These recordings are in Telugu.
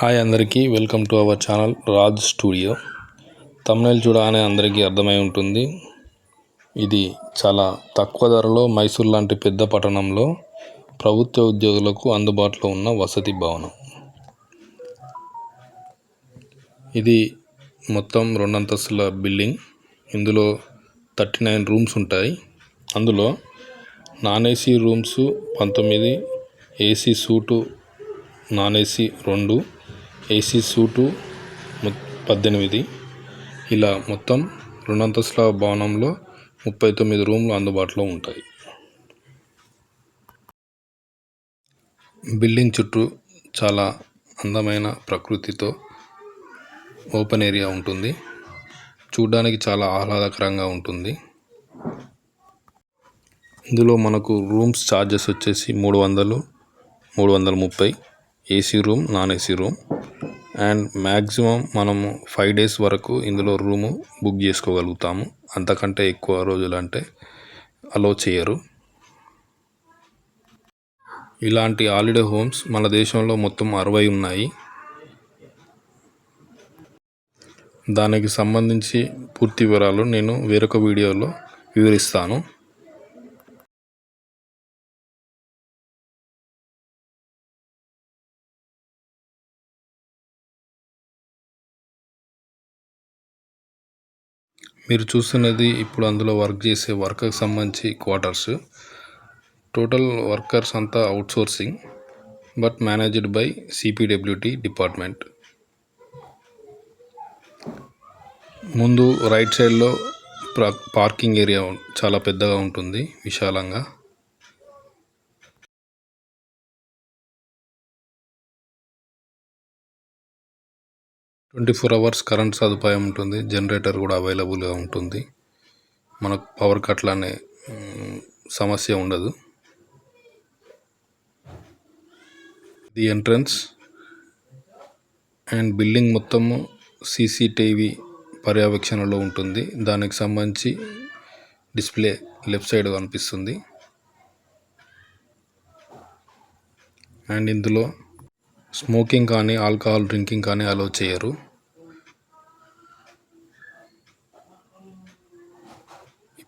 హాయ్ అందరికీ welcome to our channel Raj studio. Tamil చూడగానే అందరికీ అర్థమై ఉంటుంది ఇది చాలా తక్కువ ధరలో మైసూర్ లాంటి పెద్ద పట్టణంలో ప్రభుత్వ ఉద్యోగులకు అందుబాటులో ఉన్న వసతి భవనం. ఇది మొత్తం రెండు అంతస్తుల బిల్డింగ్ ఇందులో థర్టీ నైన్ రూమ్స్ ఉంటాయి. అందులో నాన్ ఏసీ రూమ్స్ పంతొమ్మిది ఏసీ సూటు నాన్ ఏసీ రెండు ఏసీ సూటు పద్దెనిమిది. ఇలా మొత్తం రెండంతస్తుల భవనంలో ముప్పై తొమ్మిది రూమ్లు అందుబాటులో ఉంటాయి. బిల్డింగ్ చుట్టూ చాలా అందమైన ప్రకృతితో ఓపెన్ ఏరియా ఉంటుంది. చూడడానికి చాలా ఆహ్లాదకరంగా ఉంటుంది. ఇందులో మనకు రూమ్స్ ఛార్జెస్ వచ్చేసి మూడు వందలు మూడు వందల ముప్పై. AC room non AC room. And maximum మనము ఫైవ్ డేస్ వరకు ఇందులో రూము బుక్ చేసుకోగలుగుతాము. అంతకంటే ఎక్కువ రోజులు అంటే అలో చేయరు. ఇలాంటి హాలిడే హోమ్స్ మన దేశంలో మొత్తం అరవై ఉన్నాయి. దానికి సంబంధించి పూర్తి వివరాలు నేను వేరొక వీడియోలో వివరిస్తాను. మీరు చూస్తున్నది ఇప్పుడు అందులో వర్క్ చేసే వర్కర్కి సంబంధించి క్వార్టర్స్ టోటల్ వర్కర్స్ అంతా outsourcing but managed by CPWD department ముందు రైట్ సైడ్లో పార్కింగ్ ఏరియా చాలా పెద్దగా ఉంటుంది విశాలంగా. ట్వంటీ ఫోర్ అవర్స్ కరెంట్ సదుపాయం ఉంటుంది జనరేటర్ కూడా అవైలబుల్గా ఉంటుంది. మనకు పవర్ కట్లు అనే సమస్య ఉండదు. ది ఎంట్రన్స్ అండ్ బిల్డింగ్ మొత్తము సీసీటీవీ పర్యవేక్షణలో ఉంటుంది. దానికి సంబంధించి డిస్ప్లే లెఫ్ట్ సైడ్ కనిపిస్తుంది. అండ్ ఇందులో స్మోకింగ్ కానీ ఆల్కహాల్ డ్రింకింగ్ కానీ అలో చేయరు.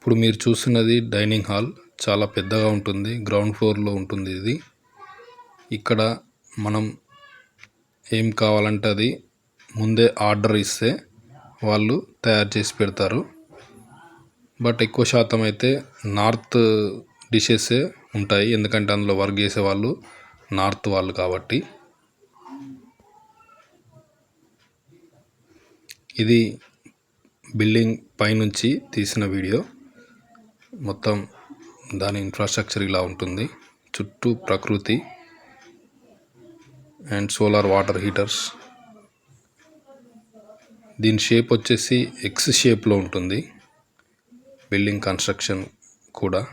ఇప్పుడు మీరు చూస్తున్నది డైనింగ్ హాల్. చాలా పెద్దగా ఉంటుంది. గ్రౌండ్ ఫ్లోర్లో ఉంటుంది ఇది. ఇక్కడ మనం ఏం కావాలంటే అది ముందే ఆర్డర్ ఇస్తే వాళ్ళు తయారు చేసి పెడతారు. బట్ ఎక్కువ శాతం అయితే నార్త్ డిషెసే ఉంటాయి. ఎందుకంటే అందులో వర్క్ చేసే వాళ్ళు నార్త్ వాళ్ళు కాబట్టి. ఇది బిల్డింగ్ పైనుంచి తీసిన వీడియో. మొత్తం దాని ఇన్ఫ్రాస్ట్రక్చర్ ఇలా ఉంటుంది. చుట్టూ ప్రకృతి అండ్ సోలార్ వాటర్ హీటర్స్ దీని షేప్ వచ్చేసి ఎక్స్ షేప్లో ఉంటుంది. బిల్డింగ్ కన్స్ట్రక్షన్ కూడా.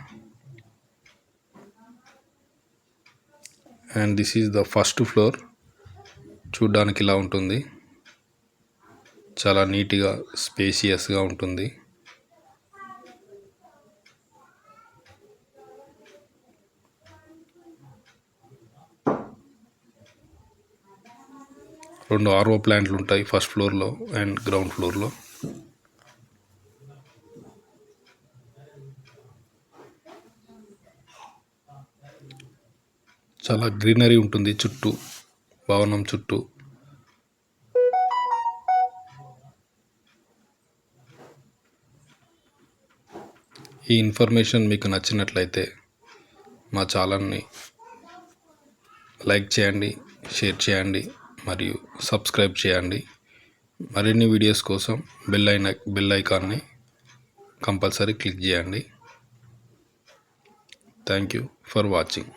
And this is the first floor చూడ్డానికి ఇలా ఉంటుంది. చాలా నీట్గా స్పేసియస్గా ఉంటుంది. రెండు ఆర్ఓ ప్లాంట్లు ఉంటాయి ఫస్ట్ ఫ్లోర్లో అండ్ గ్రౌండ్ ఫ్లోర్లో. చాలా గ్రీనరీ ఉంటుంది చుట్టూ భవనం చుట్టూ. ఈ ఇన్ఫర్మేషన్ మీకు నచ్చినట్లయితే మా ఛానల్ని లైక్ చేయండి షేర్ చేయండి. మరియు సబ్స్క్రైబ్ చేయండి. మరిన్ని వీడియోస్ కోసం బెల్ ఐన బెల్ ఐకాన్ని కంపల్సరీ క్లిక్ చేయండి. Thank you for watching.